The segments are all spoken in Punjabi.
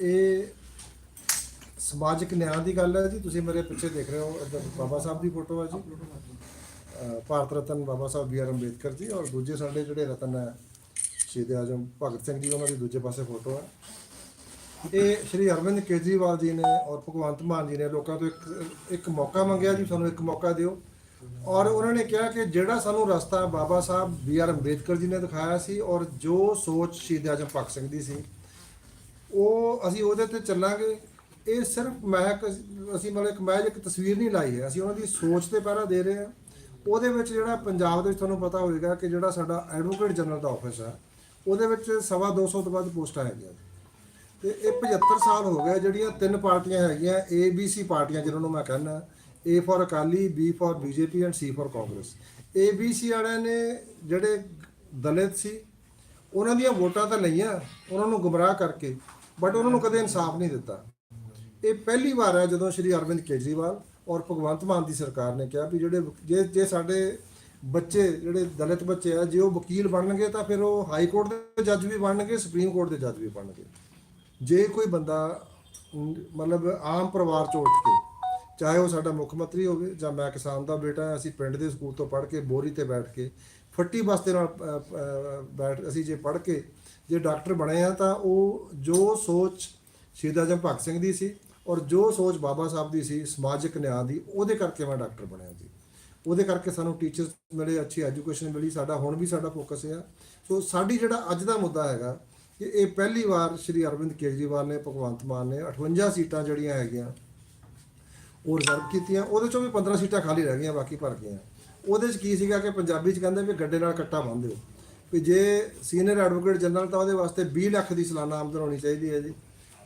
ਇਹ ਸਮਾਜਿਕ ਨਿਆਂ ਦੀ ਗੱਲ ਹੈ ਜੀ। ਤੁਸੀਂ ਮੇਰੇ ਪਿੱਛੇ ਦੇਖ ਰਹੇ ਹੋ ਇੱਧਰ ਬਾਬਾ ਸਾਹਿਬ ਦੀ ਫੋਟੋ ਹੈ ਜੀ। ਅਹ ਭਾਰਤ ਰਤਨ ਬਾਬਾ ਸਾਹਿਬ ਬੀ ਆਰ ਅੰਬੇਦਕਰ ਜੀ ਔਰ ਦੂਜੇ ਸਾਡੇ ਜਿਹੜੇ ਰਤਨ ਹੈ, ਸ਼ਹੀਦ ਆਜਮ ਭਗਤ ਸਿੰਘ ਜੀ, ਉਹਨਾਂ ਦੀ ਦੂਜੇ ਪਾਸੇ ਫੋਟੋ ਹੈ। ਇਹ ਸ਼੍ਰੀ ਅਰਵਿੰਦ ਕੇਜਰੀਵਾਲ ਜੀ ਨੇ ਔਰ ਭਗਵੰਤ ਮਾਨ ਜੀ ਨੇ ਲੋਕਾਂ ਤੋਂ ਇੱਕ ਇੱਕ ਮੌਕਾ ਮੰਗਿਆ ਜੀ, ਸਾਨੂੰ ਇੱਕ ਮੌਕਾ ਦਿਓ। ਔਰ ਉਹਨਾਂ ਨੇ ਕਿਹਾ ਕਿ ਜਿਹੜਾ ਸਾਨੂੰ ਰਸਤਾ ਬਾਬਾ ਸਾਹਿਬ ਬੀ ਆਰ ਅੰਬੇਦਕਰ ਜੀ ਨੇ ਦਿਖਾਇਆ ਸੀ ਔਰ ਜੋ ਸੋਚ ਸ਼ਹੀਦ ਆਜਮ ਭਗਤ ਸਿੰਘ ਦੀ ਸੀ ਉਹ ਅਸੀਂ ਉਹਦੇ ਤੇ ਚੱਲਾਂਗੇ। ਇਹ ਸਿਰਫ ਮਹਿਕ ਅਸੀਂ ਮਤਲਬ ਇੱਕ ਮਹਿਜ ਇੱਕ ਤਸਵੀਰ ਨਹੀਂ ਲਾਈ ਹੈ। ਅਸੀਂ ਉਹਨਾਂ ਦੀ ਸੋਚ ਤੇ ਪਹਿਰਾ ਦੇ ਰਹੇ ਹਾਂ। ਉਹਦੇ ਵਿੱਚ ਜਿਹੜਾ ਪੰਜਾਬ ਦੇ ਵਿੱਚ ਤੁਹਾਨੂੰ ਪਤਾ ਹੋਵੇਗਾ ਕਿ ਜਿਹੜਾ ਸਾਡਾ ਐਡਵੋਕੇਟ ਜਨਰਲ ਦਾ ਆਫਿਸ ਹੈ ਉਹਦੇ ਵਿੱਚ ਸਵਾ 200 ਤੋਂ ਵੱਧ ਪੋਸਟਾਂ ਹੈਗੀਆਂ। ਤੇ ਇਹ 75 ਸਾਲ ਹੋ ਗਿਆ ਜਿਹੜੀਆਂ ਤਿੰਨ ਪਾਰਟੀਆਂ ਹੈਗੀਆਂ ਏ ਬੀ ਸੀ ਪਾਰਟੀਆਂ ਜਿਹਨਾਂ ਨੂੰ ਮੈਂ ਕਹਿੰਦਾ। A for Akali B for BJP and C for Congress. A B C ਵਾਲਿਆਂ ਨੇ ਜਿਹੜੇ ਦਲਿਤ ਸੀ, ਉਹਨਾਂ ਦੀਆਂ ਵੋਟਾਂ ਤਾਂ ਲਈਆਂ, ਉਹਨਾਂ ਨੂੰ ਗੁੰਮਰਾਹ ਕਰਕੇ ਬਟ ਉਹਨਾਂ ਨੂੰ ਕਦੇ ਇਨਸਾਫ ਨਹੀਂ ਦਿੱਤਾ। ਇਹ ਪਹਿਲੀ ਵਾਰ ਹੈ ਜਦੋਂ ਸ਼੍ਰੀ ਅਰਵਿੰਦ ਕੇਜਰੀਵਾਲ ਔਰ ਭਗਵੰਤ ਮਾਨ ਦੀ ਸਰਕਾਰ ਨੇ ਕਿਹਾ ਵੀ ਜਿਹੜੇ ਜੇ ਜੇ ਸਾਡੇ ਬੱਚੇ, ਜਿਹੜੇ ਦਲਿਤ ਬੱਚੇ ਆ, ਜੇ ਉਹ ਵਕੀਲ ਬਣਨਗੇ ਤਾਂ ਫਿਰ ਉਹ ਹਾਈ ਕੋਰਟ ਦੇ ਜੱਜ ਵੀ ਬਣਨਗੇ, ਸੁਪਰੀਮ ਕੋਰਟ ਦੇ ਜੱਜ ਵੀ ਬਣਨਗੇ। ਜੇ ਕੋਈ ਬੰਦਾ, ਮਤਲਬ ਆਮ ਪਰਿਵਾਰ ਚੋਂ ਉੱਠ ਕੇ, ਚਾਹੇ ਉਹ ਸਾਡਾ ਮੁੱਖ ਮੰਤਰੀ ਹੋਵੇ ਜਾਂ ਮੈਂ ਕਿਸਾਨ ਦਾ ਬੇਟਾ ਅਸੀਂ ਪਿੰਡ ਦੇ ਸਕੂਲ ਤੋਂ ਪੜ੍ਹ ਕੇ, ਬੋਰੀ ਤੇ ਬੈਠ ਕੇ ਫੱਟੀ ਬਸਤੇ ਨਾਲ ਬੈਠ, ਅਸੀਂ ਜੇ ਪੜ੍ਹ ਕੇ ਜੇ ਡਾਕਟਰ ਬਣੇ ਆ ਤਾਂ ਉਹ ਜੋ ਸੋਚ ਸ਼ਹੀਦ ਆਜਮ ਭਗਤ ਸਿੰਘ ਦੀ ਸੀ ਔਰ ਜੋ ਸੋਚ ਬਾਬਾ ਸਾਹਿਬ ਦੀ ਸੀ, ਸਮਾਜਿਕ ਨਿਆਂ ਦੀ, ਉਹਦੇ ਕਰਕੇ ਮੈਂ ਡਾਕਟਰ ਬਣਿਆ ਜੀ। ਉਹਦੇ ਕਰਕੇ ਸਾਨੂੰ ਟੀਚਰਸ ਮਿਲੇ, ਅੱਛੀ ਐਜੂਕੇਸ਼ਨ ਮਿਲੀ, ਸਾਡਾ ਹੁਣ ਵੀ ਸਾਡਾ ਫੋਕਸ ਹੈ ਸੋ ਸਾਡੀ ਜਿਹੜਾ ਅੱਜ ਦਾ ਮੁੱਦਾ ਹੈਗਾ, ਕਿ ਇਹ ਪਹਿਲੀ ਵਾਰ ਸ਼੍ਰੀ ਅਰਵਿੰਦ ਕੇਜਰੀਵਾਲ ਨੇ, ਭਗਵੰਤ ਮਾਨ ਨੇ 58 ਸੀਟਾਂ ਜਿਹੜੀਆਂ ਹੈਗੀਆਂ, ਉਹ ਰਿਜ਼ਰਵ ਕੀਤੀਆਂ। ਉਹਦੇ ਚੋਂ ਵੀ 15 ਸੀਟਾਂ ਖਾਲੀ ਰਹਿ ਗਈਆਂ, ਬਾਕੀ ਭਰ ਗਈਆਂ। ਉਹਦੇ 'ਚ ਕੀ ਸੀਗਾ ਕਿ ਪੰਜਾਬੀ 'ਚ ਕਹਿੰਦੇ ਵੀ ਗੱਡੇ ਨਾਲ ਕੱਟਾ ਬੰਨ੍ਹ ਦਿਓ। ਵੀ ਜੇ ਸੀਨੀਅਰ ਐਡਵੋਕੇਟ ਜਨਰਲ ਤਾਂ ਉਹਦੇ ਵਾਸਤੇ 20 ਲੱਖ ਦੀ ਸਾਲਾਨਾ ਆਮਦਨ ਹੋਣੀ ਚਾਹੀਦੀ ਹੈ ਜੀ।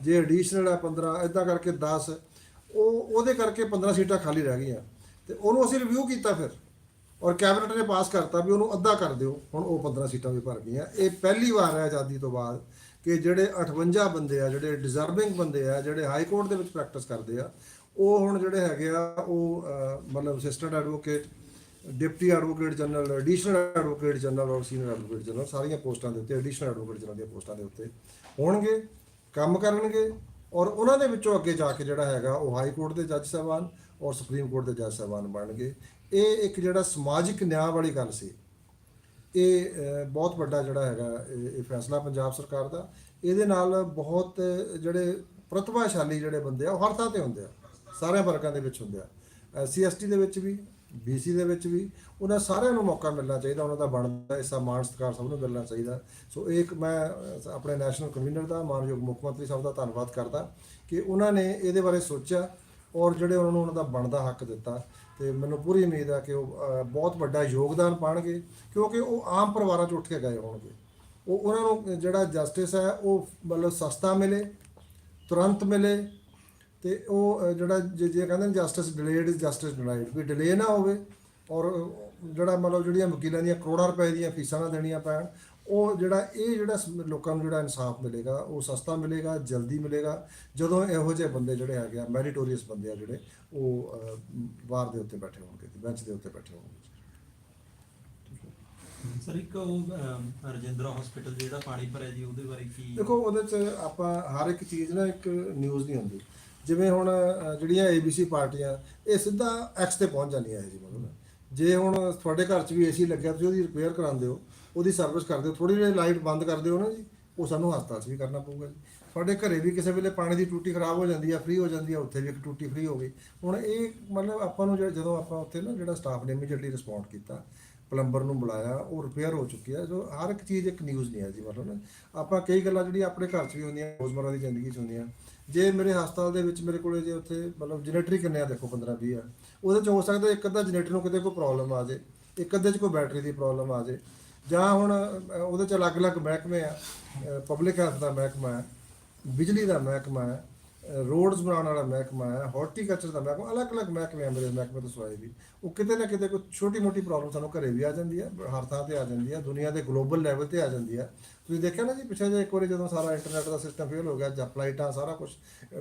ਜੇ ਐਡੀਸ਼ਨਲ ਹੈ 15 ਇਦਾਂ ਕਰਕੇ 10 ਉਹ, ਉਹਦੇ ਕਰਕੇ 15 ਸੀਟਾਂ ਖਾਲੀ ਰਹਿ ਗਈਆਂ। ਤੇ ਉਹਨੂੰ ਅਸੀਂ ਰਿਵਿਊ ਕੀਤਾ ਫਿਰ। ਔਰ ਕੈਬਨਿਟ ਨੇ ਪਾਸ ਕਰਤਾ ਵੀ ਉਹਨੂੰ ਅੱਧਾ ਕਰ ਦਿਓ। ਹੁਣ ਉਹ 15 ਸੀਟਾਂ ਵੀ ਭਰ ਗਈਆਂ। ਇਹ ਪਹਿਲੀ ਵਾਰ ਹੈ ਆਜ਼ਾਦੀ ਤੋਂ ਬਾਅਦ ਕਿ ਜਿਹੜੇ 58 ਬੰਦੇ ਆ, ਜਿਹੜੇ ਡਿਜ਼ਰਵਿੰਗ ਬੰਦੇ ਆ, ਜਿਹੜੇ ਹਾਈ ਕੋਰਟ ਦੇ ਵਿੱਚ ਪ੍ਰੈਕਟਿਸ ਕਰਦੇ ਆ, ਉਹ ਹੁਣ ਜਿਹੜੇ ਹੈਗੇ ਆ, ਉਹ ਮਤਲਬ assistant advocate deputy advocate general, additional advocate general ਔਰ ਸੀਨੀਅਰ ਐਡਵੋਕੇਟ ਜਨਰਲ ਸਾਰੀਆਂ ਪੋਸਟਾਂ ਦੇ ਉੱਤੇ, ਐਡੀਸ਼ਨਲ ਐਡਵੋਕੇਟ ਜਨਰਲ ਦੀਆਂ ਪੋਸਟਾਂ ਦੇ ਉੱਤੇ ਹੋਣਗੇ, ਕੰਮ ਕਰਨਗੇ ਔਰ ਉਹਨਾਂ ਦੇ ਵਿੱਚੋਂ ਅੱਗੇ ਜਾ ਕੇ ਜਿਹੜਾ ਹੈਗਾ ਉਹ ਹਾਈ ਕੋਰਟ ਦੇ ਜੱਜ ਸਾਹਿਬਾਨ ਔਰ ਸੁਪਰੀਮ ਕੋਰਟ ਦੇ ਜੱਜ ਸਾਹਿਬਾਨ ਬਣਨਗੇ। ਇਹ ਇੱਕ ਜਿਹੜਾ ਸਮਾਜਿਕ ਨਿਆਂ ਵਾਲੀ ਗੱਲ ਸੀ। ਇਹ ਬਹੁਤ ਵੱਡਾ ਜਿਹੜਾ ਹੈਗਾ ਇਹ ਇਹ ਫੈਸਲਾ ਪੰਜਾਬ ਸਰਕਾਰ ਦਾ। ਇਹਦੇ ਨਾਲ ਬਹੁਤ ਜਿਹੜੇ ਪ੍ਰਤਿਭਾਸ਼ਾਲੀ ਜਿਹੜੇ ਬੰਦੇ ਆ, ਉਹ ਹਰ ਥਾਂ ਤੇ ਹੁੰਦੇ ਆ। ਸਾਰੇ ਵਰਗਾਂ ਦੇ ਵਿੱਚ ਹੁੰਦੇ ਆ। ਸੀਐਸਟੀ ਦੇ ਵਿੱਚ ਵੀ ਬੀਸੀ ਦੇ ਵਿੱਚ ਵੀ ਉਹਨਾਂ ਸਾਰਿਆਂ ਨੂੰ ਮੌਕਾ ਮਿਲਣਾ ਚਾਹੀਦਾ, ਉਹਨਾਂ ਦਾ ਬਣਦਾ ਹਿੱਸਾ ਮਾਣ ਸਤਿਕਾਰ ਸਭ ਨੂੰ ਮਿਲਣਾ ਚਾਹੀਦਾ। ਸੋ ਇਹ ਇੱਕ ਮੈਂ ਆਪਣੇ ਨੈਸ਼ਨਲ ਕਨਵੀਨਰ ਦਾ, ਮਾਨਯੋਗ ਮੁੱਖ ਮੰਤਰੀ ਸਾਹਿਬ ਦਾ ਧੰਨਵਾਦ ਕਰਦਾ ਕਿ ਉਹਨਾਂ ਨੇ ਇਹਦੇ ਬਾਰੇ ਸੋਚਿਆ ਔਰ ਜਿਹੜੇ ਉਹਨਾਂ ਨੂੰ ਉਹਨਾਂ ਦਾ ਬਣਦਾ ਹੱਕ ਦਿੱਤਾ। ਤੇ ਮੈਨੂੰ ਪੂਰੀ ਉਮੀਦ ਆ ਕਿ ਉਹ ਬਹੁਤ ਵੱਡਾ ਯੋਗਦਾਨ ਪਾਣਗੇ, ਕਿਉਂਕਿ ਉਹ ਆਮ ਪਰਿਵਾਰਾਂ 'ਚ ਉੱਠ ਕੇ ਗਏ ਹੋਣਗੇ। ਉਹ ਉਹਨਾਂ ਨੂੰ ਜਿਹੜਾ ਜਸਟਿਸ ਹੈ, ਉਹ ਮਤਲਬ ਸਸਤਾ ਮਿਲੇ, ਤੁਰੰਤ ਮਿਲੇ ਤੇ ਉਹ ਜਿਹੜਾ ਜੇ ਜੇ ਕਹਿੰਦੇ ਨੇ justice delayed is justice denied we delay ਨਾ ਹੋਵੇ ਔਰ ਜਿਹੜਾ ਮਤਲਬ ਜਿਹੜੀਆਂ ਵਕੀਲਾਂ ਦੀਆਂ ਕਰੋੜਾਂ ਰੁਪਏ ਦੀਆਂ ਫੀਸਾਂ ਨਾ ਦੇਣੀਆਂ ਪੈਣ ਉਹ ਜਿਹੜਾ ਇਹ ਜਿਹੜਾ ਲੋਕਾਂ ਨੂੰ ਜਿਹੜਾ ਇਨਸਾਫ ਮਿਲੇਗਾ ਉਹ ਸਸਤਾ ਮਿਲੇਗਾ ਜਲਦੀ ਮਿਲੇਗਾ ਜਦੋਂ ਇਹੋ ਜਿਹੇ ਬੰਦੇ ਜਿਹੜੇ ਆ ਮੈਰੀਟੋਰੀਅਸ ਬੰਦੇ ਆ ਜਿਹੜੇ ਉਹ ਅਹ, ਬਾਰ ਦੇ ਉੱਤੇ ਬੈਠੇ ਹੋਣਗੇ ਬੈਂਚ ਦੇ ਉੱਤੇ ਬੈਠੇ ਹੋਣਗੇ। ਸਰ ਇੱਕ ਉਹ ਰਜਿੰਦਰਾ ਹਸਪੀਟਲ ਜਿਹੜਾ ਪਾਣੀ ਭਰਿਆ ਜੀ ਉਹਦੇ ਬਾਰੇ ਕੀ ਦੇਖੋ ਉਹਦੇ ਚ ਆਪਾਂ ਹਰ ਇੱਕ ਚੀਜ਼ ਨਾ ਇੱਕ ਨਿਊਜ਼ ਨਹੀਂ ਹੁੰਦੀ। ਜਿਵੇਂ ਹੁਣ ਅਹ, ਜਿਹੜੀਆਂ ABC ਪਾਰਟੀਆਂ ਇਹ ਸਿੱਧਾ ਐਕਸ ਤੇ ਪਹੁੰਚ ਜਾਂਦੀਆਂ ਹੈ ਜੀ ਮਤਲਬ ਜੇ ਹੁਣ ਤੁਹਾਡੇ ਘਰ 'ਚ ਵੀ ਏਸੀ ਲੱਗਿਆ ਤੁਸੀਂ ਉਹਦੀ ਰਿਪੇਅਰ ਕਰਾਉਂਦੇ ਹੋ ਉਹਦੀ ਸਰਵਿਸ ਕਰਦੇ ਹੋ ਥੋੜੀ ਜਿਹੀ ਲਾਈਟ ਬੰਦ ਕਰਦੇ ਹੋ ਨਾ ਜੀ ਉਹ ਸਾਨੂੰ ਹਸਪਤਾਲ 'ਚ ਵੀ ਕਰਨਾ ਪਊਗਾ ਜੀ। ਤੁਹਾਡੇ ਘਰੇ ਵੀ ਕਿਸੇ ਵੇਲੇ ਪਾਣੀ ਦੀ ਟੂਟੀ ਖਰਾਬ ਹੋ ਜਾਂਦੀ ਆ ਫ੍ਰੀ ਹੋ ਜਾਂਦੀ ਆ ਉੱਥੇ ਵੀ ਇੱਕ ਟੂਟੀ ਫ੍ਰੀ ਹੋ ਗਈ। ਹੁਣ ਇਹ ਮਤਲਬ ਆਪਾਂ ਨੂੰ ਜਦੋਂ ਆਪਾਂ ਉੱਥੇ ਨਾ ਜਿਹੜਾ ਸਟਾਫ ਨੇ ਇਮੀਡੀਏਟਲੀ ਰਿਸਪੌਂਡ ਕੀਤਾ ਪਲੰਬਰ ਨੂੰ ਬੁਲਾਇਆ ਉਹ ਰਿਪੇਅਰ ਹੋ ਚੁੱਕੀ ਹੈ ਸੋ ਹਰ ਇੱਕ ਚੀਜ਼ ਇੱਕ ਨਿਊਜ਼ ਨਹੀਂ ਹੈ ਜੀ, ਮਤਲਬ ਨਾ। ਆਪਾਂ ਕਈ ਗੱਲਾਂ ਜਿਹੜੀਆਂ ਆਪਣੇ ਘਰ 'ਚ ਵੀ ਹੁੰਦੀਆਂ ਰੋਜ਼ਮਰਰਾ ਦੀ ਜ਼ਿੰਦਗੀ 'ਚ ਹੁੰਦੀਆਂ। ਜੇ ਮੇਰੇ ਹਸਪਤਾਲ ਦੇ ਵਿੱਚ ਮੇਰੇ ਕੋਲੇ ਜੇ ਉੱਥੇ, ਮਤਲਬ ਜਨਰੇਟਰ ਕਿੰਨੇ ਆ ਦੇਖੋ 15 20 ਆ। ਉਹਦੇ 'ਚ ਹੋ ਸਕਦਾ ਇੱਕ ਅੱਧਾ ਜਨਰੇਟਰ ਨੂੰ ਕਿਤੇ ਕੋਈ ਪ੍ਰੋਬਲਮ ਆ ਜੇ, ਇੱਕ ਅੱਧੇ 'ਚ ਕੋਈ ਬੈਟਰੀ ਦੀ ਪ੍ਰੋਬਲਮ ਆ ਜੇ। ਜਾਂ ਹੁਣ ਉਹਦੇ 'ਚ ਅਲੱਗ-ਅਲੱਗ ਮਹਿਕਮੇ ਆ ਪਬਲਿਕ ਹੈਲਥ ਦਾ ਮਹਿਕਮਾ ਹੈ, ਬਿਜਲੀ ਦਾ ਮਹਿਕਮਾ ਹੈ ਰੋਡਸ ਬਣਾਉਣ ਵਾਲਾ ਮਹਿਕਮਾ ਹੈ ਹਾਰਟੀਕਲਚਰ ਦਾ ਮਹਿਕਮਾ, ਅਲੱਗ-ਅਲੱਗ ਮਹਿਕਮੇ ਆ ਮੇਰੇ ਮਹਿਕਮੇ ਤੋਂ ਸਵਾਏ ਵੀ। ਉਹ ਕਿਤੇ ਨਾ ਕਿਤੇ ਕੋਈ ਛੋਟੀ-ਮੋਟੀ ਪ੍ਰੋਬਲਮ ਸਾਨੂੰ ਘਰੇ ਵੀ ਆ ਜਾਂਦੀ ਹੈ ਹਰ ਥਾਂ ਤੇ ਆ ਜਾਂਦੀ ਹੈ ਦੁਨੀਆ ਦੇ ਗਲੋਬਲ ਲੈਵਲ ਤੇ ਆ ਜਾਂਦੀ ਹੈ ਤੁਸੀਂ ਦੇਖਿਆ ਨਾ ਜੀ ਪਿਛਲੇ ਜੇ ਇੱਕ ਵਾਰੀ ਜਦੋਂ ਸਾਰਾ ਇੰਟਰਨੈਟ ਦਾ ਸਿਸਟਮ ਫੇਲ ਹੋ ਗਿਆ ਜਾਂ ਫਲਾਈਟਾਂ ਸਾਰਾ ਕੁਝ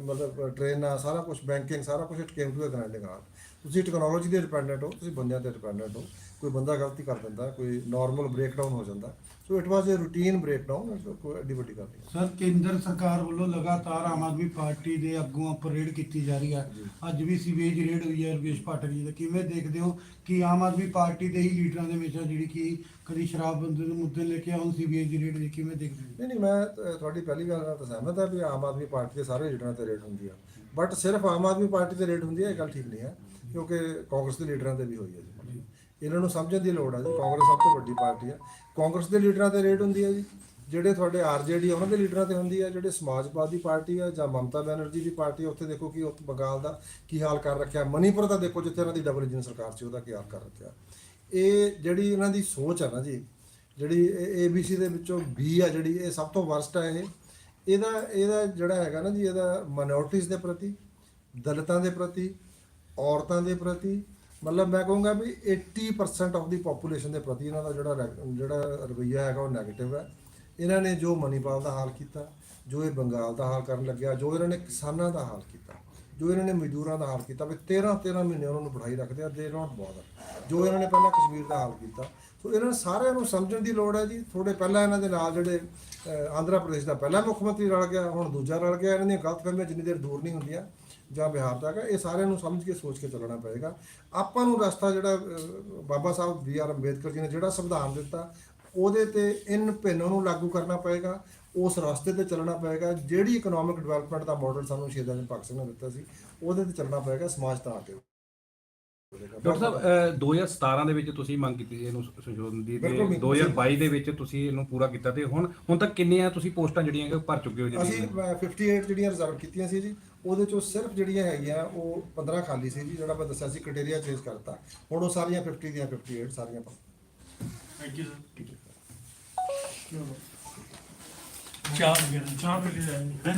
ਮਤਲਬ ਟ੍ਰੇਨਾਂ ਸਾਰਾ ਕੁਝ ਬੈਂਕਿੰਗ ਸਾਰਾ ਕੁਝ it came to a grand ਨਾਲ ਤੁਸੀਂ ਟੈਕਨੋਲੋਜੀ ਦੇ ਡਿਪੈਂਡੈਂਟ ਹੋ ਤੁਸੀਂ ਬੰਦਿਆਂ ਤੇ ਡਿਪੈਂਡੈਂਟ ਹੋ। ਕੋਈ ਬੰਦਾ ਗਲਤੀ ਕਰ ਦਿੰਦਾ ਕੋਈ ਨਾਰਮਲ ਬ੍ਰੇਕਡਾਊਨ ਹੋ ਜਾਂਦਾ। So it was a routine breakdown ਕੋਈ ਐਡੀ ਵੱਡੀ ਗੱਲ ਨਹੀਂ। ਸਰ ਕੇਂਦਰ ਸਰਕਾਰ ਵੱਲੋਂ ਲਗਾਤਾਰ ਆਮ ਆਦਮੀ ਪਾਰਟੀ ਦੇ ਆਗੂਆਂ ਉੱਪਰ ਰੇਡ ਕੀਤੀ ਜਾ ਰਹੀ ਹੈ। ਅੱਜ ਵੀ ਸੀਵੇਜ ਰੇਡ ਹੋਈ ਹੈ ਰਵੇਸ਼ ਪਾਠਕ ਜੀ ਦਾ। ਕਿਵੇਂ ਦੇਖਦੇ ਹੋ ਕਿ ਆਮ ਆਦਮੀ ਪਾਰਟੀ ਦੇ ਹੀ ਲੀਡਰਾਂ ਦੇ ਵਿੱਚ ਜਿਹੜੀ ਕਿ ਕਦੀ ਸ਼ਰਾਬਬੰਦੀ ਦੇ ਮੁੱਦੇ ਲੈ ਕੇ ਹੁਣ ਸੀਵੇਜ ਦੀ ਰੇਡ ਦੀ ਕਿਵੇਂ ਦੇਖਦੇ ਹੋ? ਨਹੀਂ ਨਹੀਂ ਮੈਂ ਅ, ਤੁਹਾਡੀ ਪਹਿਲੀ ਗੱਲ ਨਾਲ ਤਾਂ ਸਹਿਮਤ ਹਾਂ ਵੀ ਆਮ ਆਦਮੀ ਪਾਰਟੀ ਦੇ ਸਾਰੇ ਲੀਡਰਾਂ ਤੇ ਰੇਟ ਹੁੰਦੀ ਆ। ਬਟ ਸਿਰਫ ਆਮ ਆਦਮੀ ਪਾਰਟੀ ਤੇ ਰੇਟ ਹੁੰਦੀ ਹੈ ਇਹ ਗੱਲ ਠੀਕ ਨਹੀਂ ਹੈ ਕਿਉਂਕਿ ਕਾਂਗਰਸ ਦੇ ਲੀਡਰਾਂ ਤੇ ਵੀ ਹੋਈ ਹੈ ਜੀ। ਇਹਨਾਂ ਨੂੰ ਸਮਝਣ ਦੀ ਲੋੜ ਹੈ ਜੀ ਕਾਂਗਰਸ ਸਭ ਤੋਂ ਵੱਡੀ ਪਾਰਟੀ ਹੈ ਕਾਂਗਰਸ ਦੇ ਲੀਡਰਾਂ ਤੇ ਰੇਟ ਹੁੰਦੀ ਹੈ ਜੀ ਜਿਹੜੇ ਤੁਹਾਡੇ ਆਰਜੇਡੀ ਉਹਨਾਂ ਦੇ ਲੀਡਰਾਂ ਤੇ ਹੁੰਦੀ ਹੈ ਜਿਹੜੇ ਸਮਾਜਵਾਦੀ ਪਾਰਟੀ ਹੈ ਜਾਂ ਮਮਤਾ ਬੈਨਰਜੀ ਦੀ ਪਾਰਟੀ ਹੈ, ਉੱਥੇ ਦੇਖੋ ਕਿ ਉੱਥੇ ਬੰਗਾਲ ਦਾ ਕੀ ਹਾਲ ਕਰ ਰੱਖਿਆ। ਮਨੀਪੁਰ ਦਾ ਦੇਖੋ ਜਿੱਥੇ ਇਹਨਾਂ ਦੀ ਡਬਲ ਇੰਜਨ ਸਰਕਾਰ ਸੀ ਉਹਦਾ ਕੀ ਹਾਲ ਕਰ ਰੱਖਿਆ। ਇਹ ਜਿਹੜੀ ਇਹਨਾਂ ਦੀ ਸੋਚ ਹੈ ਨਾ ਜੀ ਜਿਹੜੀ ਏਬੀਸੀ ਦੇ ਵਿੱਚੋਂ ਬੀ ਆ ਜਿਹੜੀ, ਇਹ ਸਭ ਤੋਂ ਵਰਸਟ ਹੈ ਇਹ। ਇਹਦਾ ਇਹਦਾ ਜਿਹੜਾ ਹੈਗਾ ਨਾ ਜੀ, ਇਹਦਾ ਮਾਈਨੋਰਟੀਜ਼ ਦੇ ਪ੍ਰਤੀ, ਦਲਿਤਾਂ ਦੇ ਪ੍ਰਤੀ, ਔਰਤਾਂ ਦੇ ਪ੍ਰਤੀ, ਮਤਲਬ ਮੈਂ ਕਹੂੰਗਾ ਵੀ 80% ਆਫ ਦੀ ਪੋਪੂਲੇਸ਼ਨ ਦੇ ਪ੍ਰਤੀ ਇਹਨਾਂ ਦਾ ਜਿਹੜਾ ਰੈ- ਜਿਹੜਾ ਰਵਈਆ ਹੈਗਾ ਉਹ 네ਗੇਟਿਵ ਹੈ। ਇਹਨਾਂ ਨੇ ਜੋ ਮਨੀਪਾਲ ਦਾ ਹਾਲ ਕੀਤਾ, ਜੋ ਇਹ ਬੰਗਾਲ ਦਾ ਹਾਲ ਕਰਨ ਲੱਗਿਆ, ਜੋ ਇਹਨਾਂ ਨੇ ਕਿਸਾਨਾਂ ਦਾ ਹਾਲ ਕੀਤਾ ਜੋ ਇਹਨਾਂ ਨੇ ਮਜ਼ਦੂਰਾਂ ਦਾ ਹਾਲ ਕੀਤਾ ਵੀ 13 13 ਮਹੀਨੇ ਉਹਨਾਂ ਨੂੰ ਪੜਾਈ ਰੱਖਦੇ ਆ ਦੇ ਨਾਟ ਬਾਦਰ ਜੋ ਇਹਨਾਂ ਨੇ ਪਹਿਲਾਂ ਕਸ਼ਮੀਰ ਦਾ ਹਾਲ ਕੀਤਾ। ਸੋ ਇਹਨਾਂ ਸਾਰਿਆਂ ਨੂੰ ਸਮਝਣ ਦੀ ਲੋੜ ਹੈ ਜੀ। ਥੋੜੇ ਪਹਿਲਾਂ ਇਹਨਾਂ ਦੇ ਨਾਲ ਜਿਹੜੇ ਆਂਧਰਾ ਪ੍ਰਦੇਸ਼ ਦਾ ਪਹਿਲਾ ਮੁੱਖ ਮੰਤਰੀ ਰਲ ਗਿਆ, ਹੁਣ ਦੂਜਾ ਰਲ ਗਿਆ, ਇਹਨਾਂ ਦੀਆਂ ਗਲਤਫਹਿਮੀਆਂ ਜਿੰਨੀ ਦੇਰ ਦੂਰ ਨਹੀਂ ਹੁੰਦੀਆਂ, ਜਾਂ ਬਿਹਾਰ ਤੱਕ, ਇਹ ਸਾਰਿਆਂ ਨੂੰ ਸਮਝ ਕੇ, ਸੋਚ ਕੇ ਚੱਲਣਾ ਪਏਗਾ। ਆਪਾਂ ਨੂੰ ਰਸਤਾ ਜਿਹੜਾ ਬਾਬਾ ਸਾਹਿਬ ਬੀ ਆਰ ਅੰਬੇਦਕਰ ਜੀ ਨੇ ਜਿਹੜਾ ਸੰਵਿਧਾਨ ਦਿੱਤਾ, ਉਹਦੇ ਤੇ ਇਨ ਭਿੰਨ ਨੂੰ ਲਾਗੂ ਕਰਨਾ ਪਏਗਾ। ਉਸ ਰਸਤੇ ਤੇ ਚੱਲਣਾ ਪਏਗਾ ਜਿਹੜੀ ਇਕਨੋਮਿਕ ਡਿਵੈਲਪਮੈਂਟ ਦਾ ਮਾਡਲ ਸਾਨੂੰ ਸ਼ਹੀਦ ਆਜ਼ਮ ਭਗਤ ਸਿੰਘ ਨੇ ਦਿੱਤਾ ਸੀ ਉਹਦੇ ਤੇ ਚੱਲਣਾ ਪਏਗਾ ਸਮਾਜ ਤਾਂ ਅੱਗੇ ਡਾਕਟਰ ਸਾਹਿਬ ਅਹ 2017 ਦੇ ਵਿੱਚ ਤੁਸੀਂ ਮੰਗ ਕੀਤੀ ਸੀ ਇਹਨੂੰ ਸੰਸ਼ੋਧਨ ਦੀ ਤੇ ਬਿਲਕੁਲ, ਬਿਲਕੁਲ। 2022 ਦੇ ਵਿੱਚ ਤੁਸੀਂ ਇਹਨੂੰ ਪੂਰਾ ਕੀਤਾ ਤੇ ਹੁਣ ਹੁਣ ਤੱਕ ਕਿੰਨੀਆਂ ਤੁਸੀਂ ਪੋਸਟਾਂ ਜਿਹੜੀਆਂ ਕਿ ਭਰ ਚੁੱਕੇ ਹੋ ਅਸੀਂ ਜਿਹੜੀਆਂ ਅਹ, 58 ਜਿਹੜੀਆਂ ਰਿਜ਼ਰਵ ਕੀਤੀਆਂ ਸੀ ਜੀ ਉਹਦੇ ਚੋਂ ਸਿਰਫ ਜਿਹੜੀਆਂ ਹੈਗੀਆਂ ਉਹ 15 ਖਾਲੀ ਸੀ ਜੀ ਜਿਹੜਾ ਮੈਂ ਦੱਸਿਆ ਸੀ ਕ੍ਰਾਈਟੇਰੀਆ ਚੇਂਜ ਕਰਤਾ। ਹੁਣ ਉਹ ਸਾਰੀਆਂ 50 ਦੀਆਂ 58 ਸਾਰੀਆਂ ਥੈਂਕ ਯੂ ਸਰ ਚਾਹ ਚਾਹ ਪੀ ਲੈ